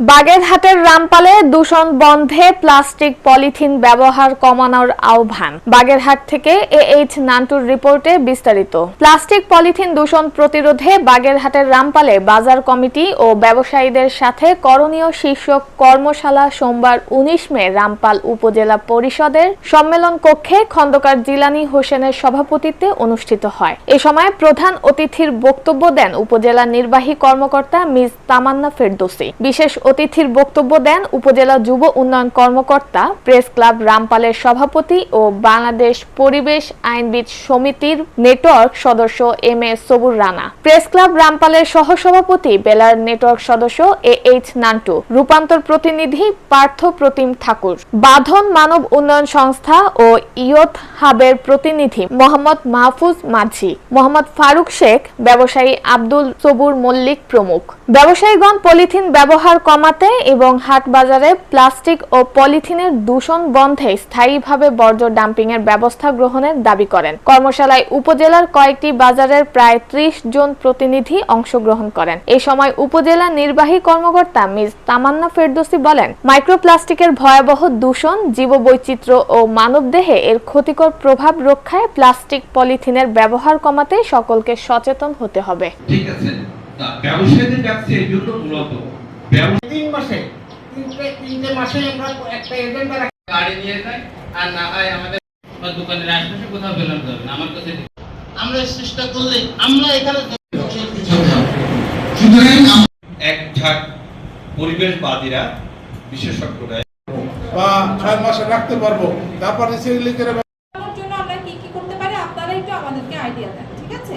বাগেরহাটের রামপালে দূষণ বন্ধে প্লাস্টিক পলিথিন ব্যবহার কমানোর আহ্বান। বাগেরহাট থেকে এ এইচ নান্টুর রিপোর্টে বিস্তারিত। প্লাস্টিক পলিথিন দূষণ প্রতিরোধে বাগেরহাটের রামপালে বাজার কমিটি ও ব্যবসায়ীদের সাথে করণীয় শীর্ষক কর্মশালা সোমবার উনিশ মে রামপাল উপজেলা পরিষদের সম্মেলন কক্ষে খন্দকার জিলানি হোসেনের সভাপতিত্বে অনুষ্ঠিত হয়। এ সময় প্রধান অতিথির বক্তব্য দেন উপজেলা নির্বাহী কর্মকর্তা মিস তামান্না ফেরদৌসি। বিশেষ অতিথির বক্তব্য দেন উপজেলা যুব উন্নয়ন কর্মকর্তা, প্রেস ক্লাব রামপালের সভাপতি ও বাংলাদেশ পরিবেশ আইনবিদ সমিতির নেটওয়ার্ক সদস্য M A Sabur Rana. Press club রামপালের সহসভাপতি বেলার নেটওয়ার্ক সদস্য এ এইচ নান্টু। রূপান্তর প্রতিনিধি পার্থ প্রতিম ঠাকুর। বাঁধন মানব উন্নয়ন সংস্থা ও ইয়ত হাবের প্রতিনিধি মোহাম্মদ মাহফুজ মাঝি। মোহাম্মদ ফারুক শেখ, ব্যবসায়ী আব্দুল সবুর মল্লিক প্রমুখ। ব্যবসায়ীগণ পলিথিন ব্যবহার কমাতে এবং হাট বাজারে প্লাস্টিক ও পলিথিনের দূষণ বন্ধে স্থায়ীভাবে বর্জ্য ডাম্পিং এর ব্যবস্থা গ্রহণের দাবি করেন। কর্মশালায় উপজেলার কয়েকটি বাজারের প্রায় ত্রিশ জন প্রতিনিধি অংশগ্রহণ করেন। এ সময় উপজেলা নির্বাহী কর্মকর্তা মিস তামান্না ফেরদৌসি বলেন, মাইক্রোপ্লাস্টিকের ভয়াবহ দূষণ, জীববৈচিত্র্য ও মানবদেহে এর ক্ষতিকর প্রভাব রক্ষায় প্লাস্টিক পলিথিনের ব্যবহার কমাতে সকলকে সচেতন হতে হবে। ঠিক আছে। ব্যবসায়ীদের কাছে এই জন্য মূলত তিন মাসে তিনটে তিনটে মাসে আমরা একটা এজেন্ট গাড়ি নিয়ে যাই আর না হয় আমাদের বা দোকানের আশপাশে কোথাও বেরোনো যাবে আমার কাছে আমরা চেষ্টা করলে আমরা এখানে এক ঝাঁক পরিবেশবাদীরা বিশেষজ্ঞরা বা ছয় মাসে রাখতে পারব। তারপর রিসাইক্লিং করে জন্য আমরা কি কি করতে পারি আপনারা একটু আমাদেরকে আইডিয়া দেন ঠিক আছে?